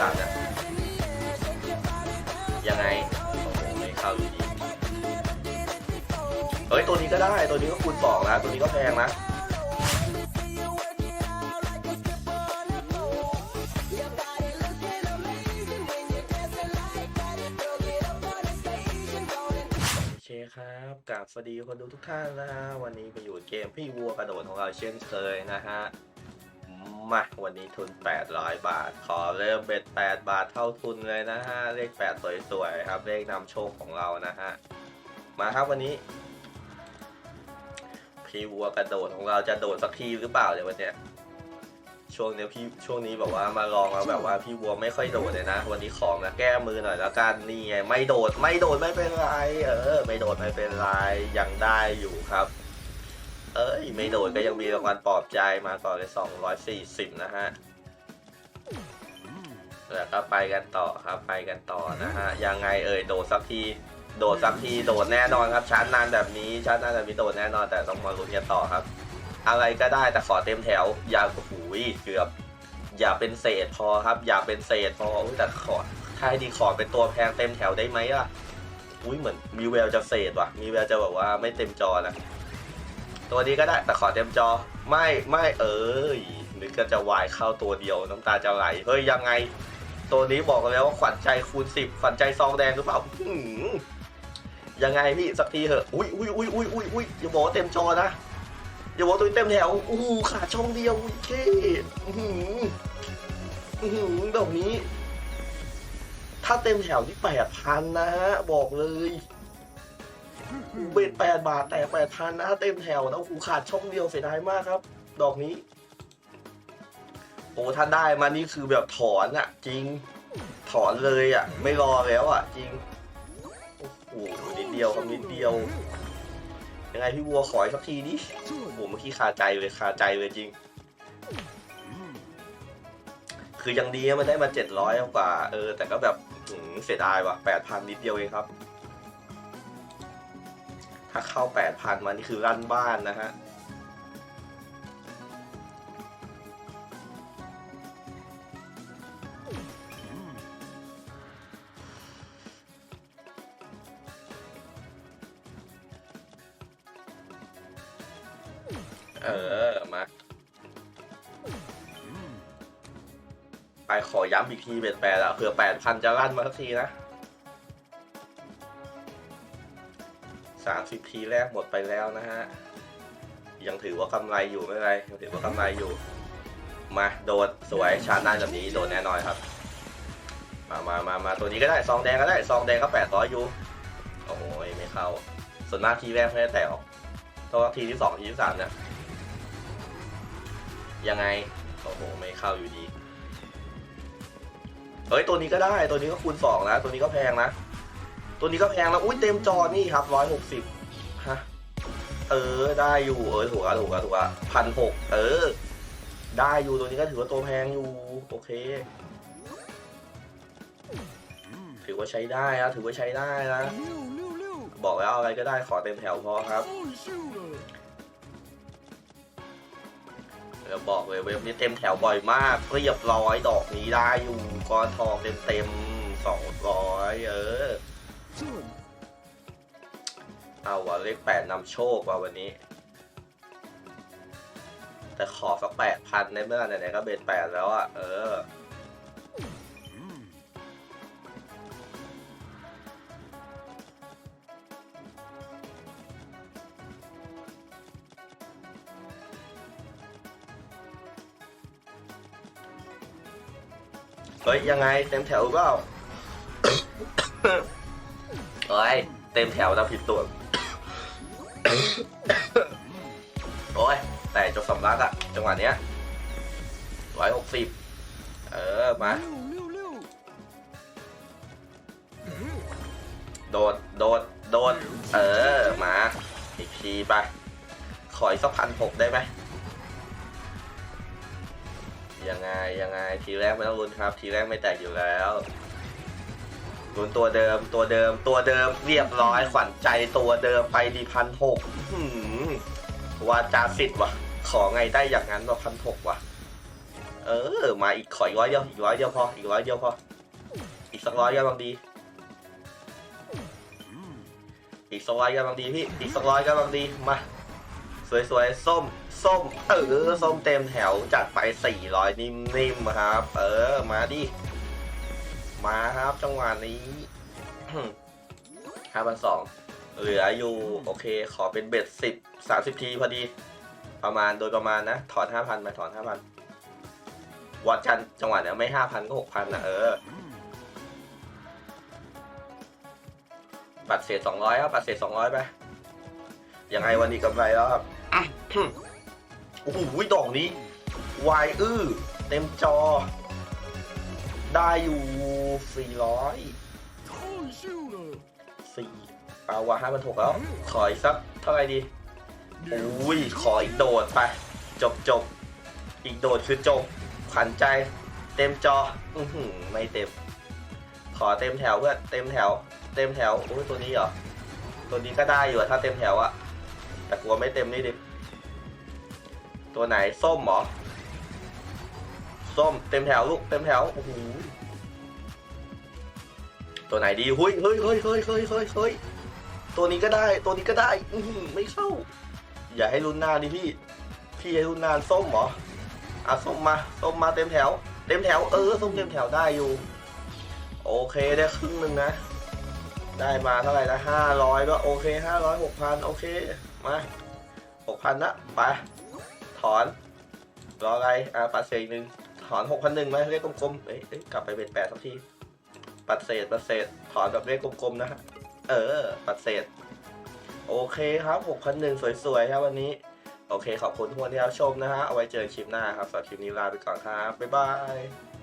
สามนี่ยยังไงไม่เข้าอยู่ดีเฮ้ยตัวนี้ก็ได้ตัวนี้ก็คูณสองนะตัวนี้ก็แพงนะเคครับกราบสวัสดีคนดูทุกท่านนะฮะวันนี้ไปอยู่เกมพี่วัวกระโดดของเราเช่นเคยนะฮะ มาวันนี้ทุน 800 บาท ขอเริ่มเบ็ด 8 บาทเท่าทุนเลยนะฮะ เลข 8 สวยๆ ครับ เลขนำโชคของเรานะฮะ มาครับวันนี้ พี่วัวกระโดดของเราจะโดดสักทีหรือเปล่าเดี๋ยววันเนี้ยช่วงเนี้ยพี่ช่วงนี้แบบว่ามาลองแล้วแบบว่าพี่วัวไม่ค่อยโดดเลยนะ วันนี้ขอมาแก้มือหน่อยแล้วกันนี่ไงไม่โดดไม่โดดไม่เป็นไร เออ ไม่โดดไม่เป็นไรยังได้อยู่ครับ เอ้ย ไม่โดดก็ยังมีรางวัลปลอบใจมาก่อนเลย240 นะฮะแล้วก็ไปกันต่อครับไปกันต่อนะฮะยังไงเอ่ยโดดสักทีโดดสักทีโดดแน่นอนครับชาร์จนานแบบนี้ชาร์จนานแบบนี้โดดแน่นอนแต่ต้องมาลุ้นกันต่อครับ อะไรก็ได้แต่ขอเต็มแถว อย่าโอ้โหเกือบ อย่าเป็นเศษพอครับ อย่าเป็นเศษพออุ๊ยแต่ขอถ้าให้ดีขอเป็นตัวแพงเต็มแถวได้ไหมอะอุ้ยเหมือนมีแววจะเศษว่ะ มีแววจะแบบว่าไม่เต็มจอนะ ตัวนี้ก็ได้แต่ขอเต็มจอ ไม่ไม่เอ้ยนึกก็จะวายเข้าตัวเดียวน้ำตาจะไหลเฮ้ยยังไง ตัวนี้บอกแล้วว่าขวัญใจคูณสิบขวัญใจซองแดงหรือเปล่ายังไงพี่สักทีเหอะอุ้ยอุ้ยอุ้ยอุ้ยอุ้ยอุ้ยอย่าบอกว่าเต็มจอนะอย่าบอกตัวเต็มแถวอู้ขาดช่องเดียวอุ้ยเท่อื้อหืออื้อหือดอกนี้ ถ้าเต็มแถวที่แปดพันนะฮะบอกเลย เบ็ดแปดบาทแต่แปดพันนะถ้าเต็มแถวนะโอ้โหขาดช่องเดียวเสียดายมากครับ ดอกนี้ โอ้ถ้าได้มานี่คือแบบถอนอะจริง ถอนเลยอะไม่รอแล้วอะจริง โอ้โหนิดเดียวครับนิดเดียว ยังไงพี่วัวขออีกสักทีดิโอ้เมื่อกี้คาใจเลยคาใจเลยจริง คือยังดีมันได้มาเจ็ดร้อยกว่า เออ แต่ก็แบบเสียดายว่ะแปดพันนิดเดียวเองครับ ถ้าเข้าแปดพันมานี่คือรั่นบ้านนะฮะเออ มา ไปขอย้ำอีกทีเบ็ดแปดอะเผื่อแปดพันจะลั่นมาสักทีนะ สามทีแรกหมดไปแล้วนะฮะ ยังถือว่ากำไรอยู่ไม่ไรยังถือว่ากำไรอยู่ มาโดดสวยชาร์จหน้าแบบนี้โดดแน่นอนครับ มามามามาตัวนี้ก็ได้ซองแดงก็ได้ซองแดงก็แปดร้อยยูโอ้ยไม่เข้า ส่วนมากทีแรกไม่ได้แตกหรอกต้องทีที่สองทีที่สามเนี่ยยังไงโอ้โหไม่เข้าอยู่ดีเฮ้ยตัวนี้ก็ได้ตัวนี้ก็คูณสองนะตัวนี้ก็แพงนะ ตัวนี้ก็แพงแล้ว อุ้ยเต็มจอนี่ครับร้อยหกสิบฮะ เออ ได้อยู่ เออ ถูกอะถูกอะถูกอะพันหกเออ ได้อยู่ ตัวนี้ก็ถือว่าตัวแพงอยู่ โอเค ถือว่าใช้ได้นะถือว่าใช้ได้นะ บอกแล้วอะไรก็ได้ ขอเต็มแถวพอครับเราบอกเลยเว็บนี้เต็มแถวบ่อยมากเรียบร้อยดอกนี้ได้อยู่ก้อนทองเต็มเต็มสองร้อยเออ เอาวะเลขแปดนำโชคว่ะวันนี้ แต่ขอสักแปดพันในเมื่อไหนๆก็เบ็ดแปดแล้วอะ เออเฮ้ยยังไงเต็มแถวหรือเปล่า เฮ้ยเต็มแถวนะผิดตัว โอ้ย แต่จบสำลักอะจังหวะเนี้ยร้อยหกสิบเออ มา โดด โดด โดด เออ มา อีกทีไป ขออีกสักพันหกได้ไหมยังไง ยังไง ทีแรกไม่ต้องลุ้นครับ ทีแรกไม่แตกอยู่แล้ว ลุ้นตัวเดิมตัวเดิมตัวเดิมเรียบร้อยขวัญใจตัวเดิมไปดีพันหกวาจาสิทธิ์วะขอไงได้อย่างนั้นว่าพันหกวะเออ มาอีกขออีกร้อยเดียวอีกร้อยเดียวพออีกร้อยเดียวพออีกสักร้อยกำลังดี อีกสักร้อยกำลังดีพี่อีกสักร้อยกำลังดีมาสวยๆส้มส้มเออส้มเต็มแถวจัดไป400นิ่มๆครับ เออมาดิ มาครับจังหวะนี้ห้าพันสองเหลืออยู่โอเค ขอเป็นเบ็ดสิบสามสิบทีพอดี ประมาณโดยประมาณนะ ถอนห้าพันไปถอนห้าพันวัดกันจังหวะเนี้ยไม่ห้าพันก็หกพันนะเออ บัตรเศษสองร้อยครับบัตรเศษสองร้อยไปยังไงวันนี้กำไรแล้วครับโอ้โหดอกนี้วายอื้อเต็มจอ ได้อยู่สี่ร้อยสี่เอาว่ะห้าพันหกแล้ว ขออีกสักเท่าไหร่ดีอุ้ยขออีกโดดไป จบจบอีกโดดคือจบขวัญใจ เต็มจอ อือหือไม่เต็ม ขอเต็มแถวเพื่อนเต็มแถว เต็มแถวโอ้ยตัวนี้เหรอตัวนี้ก็ได้อยู่ถ้าเต็มแถวอะแต่กลัวไม่เต็มนี่ดิตัวไหนส้มหรอ ส้มเต็มแถวลูกเต็มแถวโอ้โหตัวไหนดีเฮ้ยเฮ้ยเฮ้ยเฮ้ยเฮ้ยเฮ้ยเฮ้ยตัวนี้ก็ได้ตัวนี้ก็ได้อืไม่เข้า อย่าให้รุ่นหน้าดิพี่พี่ให้รุ่นหน้าส้มเหรออะส้มมาส้มมาเต็มแถว เต็มแถวเออส้มเต็มแถวได้อยู่ โอเคได้ครึ่งหนึ่งนะ ได้มาเท่าไหร่นะห้าร้อยก็โอเคห้าร้อยหกพันโอเคมาหกพันนะไปถอนรออะไรอะปัดเศษหนึ่ง ถอนหกพันหนึ่งไหมเลขกลมๆเอ้ยเอ้ยกลับไปเป็นแปดสักทีปัดเศษปัดเศษถอนแบบเลขกลมๆนะฮะเออ ปัดเศษ โอเคครับหกพันหนึ่งสวยๆครับวันนี้ โอเคขอบคุณทุกคนที่รับชมนะฮะเอาไว้เจอคลิปหน้าครับสำหรับคลิปนี้ลาไปก่อนครับบ๊ายบาย